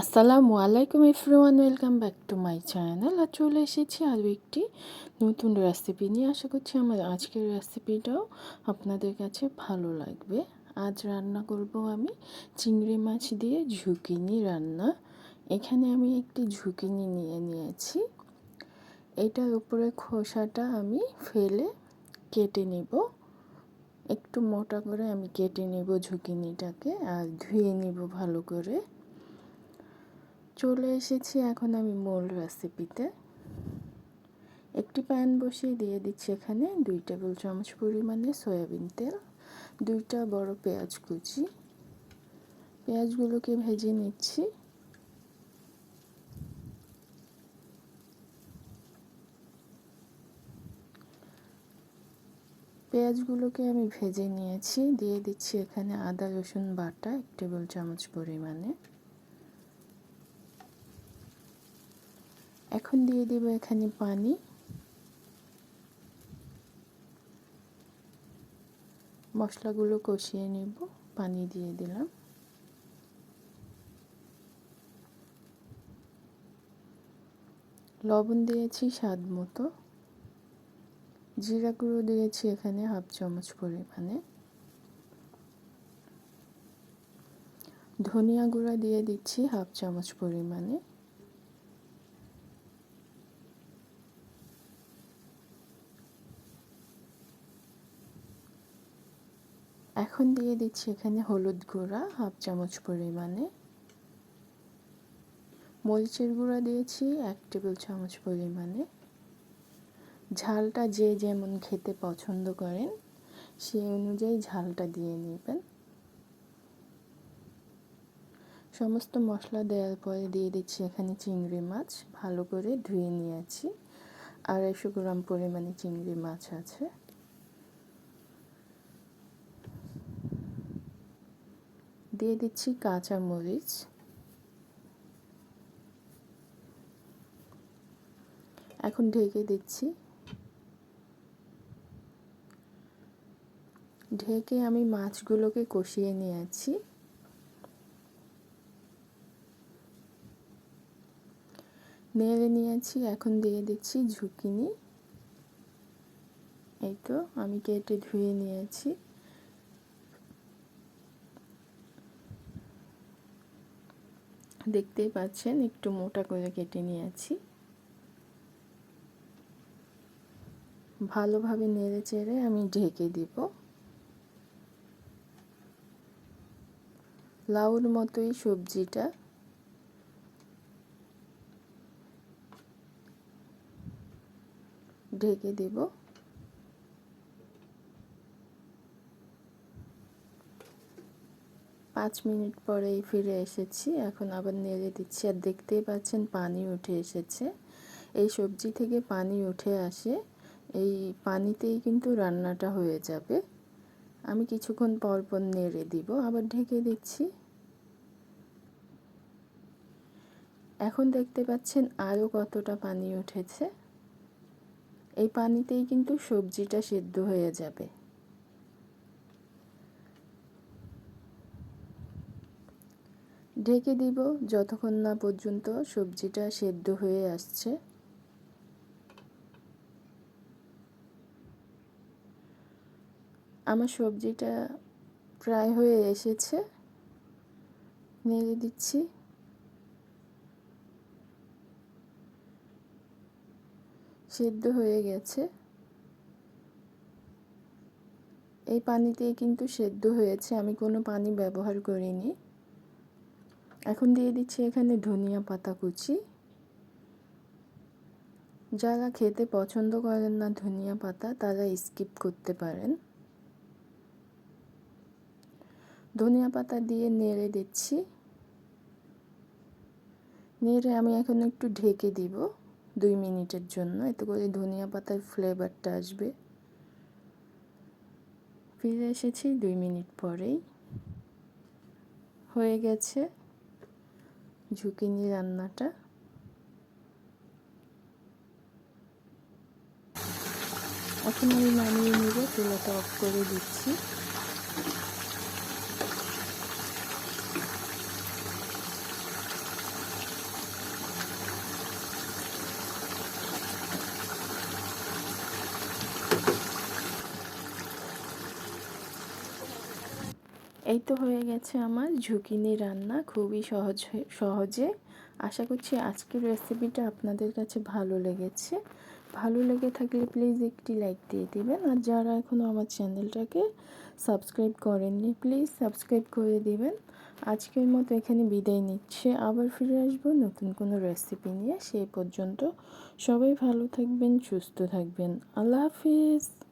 আসসালামু আলাইকুম everyone, welcome back to my channel. আর চলে এসেছি আরও একটি নতুন রেসিপি নিয়ে। আশা করছি আমার আজকের রেসিপিটাও আপনাদের কাছে ভালো লাগবে। আজ রান্না করব আমি চিংড়ি মাছ দিয়ে ঝুঁকিনি রান্না। এখানে আমি একটি ঝুঁকিনি নিয়ে নিয়েছি। এটার উপরে খোসাটা আমি ফেলে কেটে নেব। একটু মোটা করে আমি কেটে নেব ঝুঁকিনিটাকে আর ধুয়ে নেব ভালো করে। চলে এসেছি এখন আমি মূল রেসিপিতে একটি প্যান বসিয়ে দিয়ে দিচ্ছি এখানে দুই টেবিল চামচ পরিমাণে সয়াবিন তেল, দুইটা বড় পেঁয়াজ কুচি। পেঁয়াজগুলোকে ভেজে নিচ্ছি। পেঁয়াজগুলোকে আমি ভেজে নিয়েছি, দিয়ে দিচ্ছি এখানে আদা রসুন বাটা এক টেবিল চামচ পরিমাণে। এখন দিয়ে দেব এখানে পানি। মশলাগুলো কষিয়ে নেব, পানি দিয়ে দিলাম। লবণ দিয়েছি স্বাদ মতো। জিরা গুঁড়ো দিয়েছি এখানে হাফ চামচ পরিমাণে। ধনিয়া গুঁড়া দিয়ে দিচ্ছি হাফ চামচ পরিমাণে। এখন দিয়ে দিচ্ছি এখানে হলুদ গুঁড়া, হাফ চামচ পরিমাণে। মরিচের গুঁড়া দিয়েছি, এক টেবিল চামচ পরিমাণে। ঝালটা যে যেমন খেতে পছন্দ করেন, সেই অনুযায়ী ঝালটা দিয়ে নেবেন। সমস্ত মশলা দেওয়ার পরে দিয়ে দিচ্ছি এখানে চিংড়ি মাছ, ভালো করে ধুয়ে নিয়েছি। আড়াইশো গ্রাম পরিমাণে চিংড়ি মাছ আছে। দিয়ে দিচ্ছি কাঁচা মরিচ। এখন ঢেকে দিচ্ছি। ঢেকে আমি মাছগুলোকে কষিয়ে নিয়েছি। নেড়ে নিয়েছি, এখন দিয়ে দিচ্ছি ঝুঁকিনি। এই তো, আমি কেটে ধুয়ে নিয়েছি। দেখতেই পাচ্ছেন, একটু মোটা করে কেটে নিয়েছি। ভালোভাবে নেড়ে চেড়ে আমি ঢেকে দিব। লাউর মতোই সবজিটা। ঢেকে দেব। পাঁচ মিনিট পরেই ফিরে এসেছি। এখন আবার নেড়ে দিচ্ছি আর দেখতেই পাচ্ছেন পানি উঠে এসেছে। এই সবজি থেকে পানি উঠে আসে। এই পানিতেই কিন্তু রান্নাটা হয়ে যাবে। আমি কিছুক্ষণ পর পর নেড়ে দিব। আবার ঢেকে দিচ্ছি। এখন দেখতে পাচ্ছেন আরও কতটা পানি উঠেছে। এই পানিতেই কিন্তু সবজিটা সেদ্ধ হয়ে যাবে। ঢেকে দিব যতক্ষণ না পর্যন্ত সবজিটা সেদ্ধ হয়ে আসছে। আমার সবজিটা প্রায় হয়ে এসেছে। নেড়ে দিচ্ছি। সেদ্ধ হয়ে গেছে। এই পানিতেই কিন্তু সেদ্ধ হয়েছে। আমি কোনো পানি ব্যবহার করিনি। এখন দিয়ে দিচ্ছি এখানে ধনিয়া পাতা কুচি। যারা খেতে পছন্দ করেন না ধনিয়া পাতা, তারা স্কিপ করতে পারেন। ধনিয়া পাতা দিয়ে নেড়ে দিচ্ছি। নেড়ে আমি এখন একটু ঢেকে দিব দুই মিনিটের জন্য, এতে করে ধনিয়া পাতার ফ্লেভারটা আসবে। ফিরে এসেছি দুই মিনিট পরেই। হয়ে গেছে। ঝুঁকিনি রান্নাটা। এখন আমি নামিয়ে নিয়ে চুলাটা অফ করে দিচ্ছি। এই তো হয়ে গেছে আমার ঝুঁকিনি রান্না, খুবই সহজ সহজে। আশা করছি আজকের রেসিপিটা আপনাদের কাছে ভালো লেগেছে। ভালো লেগে থাকলে প্লিজ একটি লাইক দিয়ে দিবেন। আর যারা এখনও আমার চ্যানেলটাকে সাবস্ক্রাইব করেননি প্লিজ সাবস্ক্রাইব করে দিবেন। আজকের মতো এখানে বিদায় নিচ্ছে। আবার ফিরে আসব নতুন কোনো রেসিপি নিয়ে। সেই পর্যন্ত সবাই ভালো থাকবেন, সুস্থ থাকবেন। আল্লাহ হাফিজ।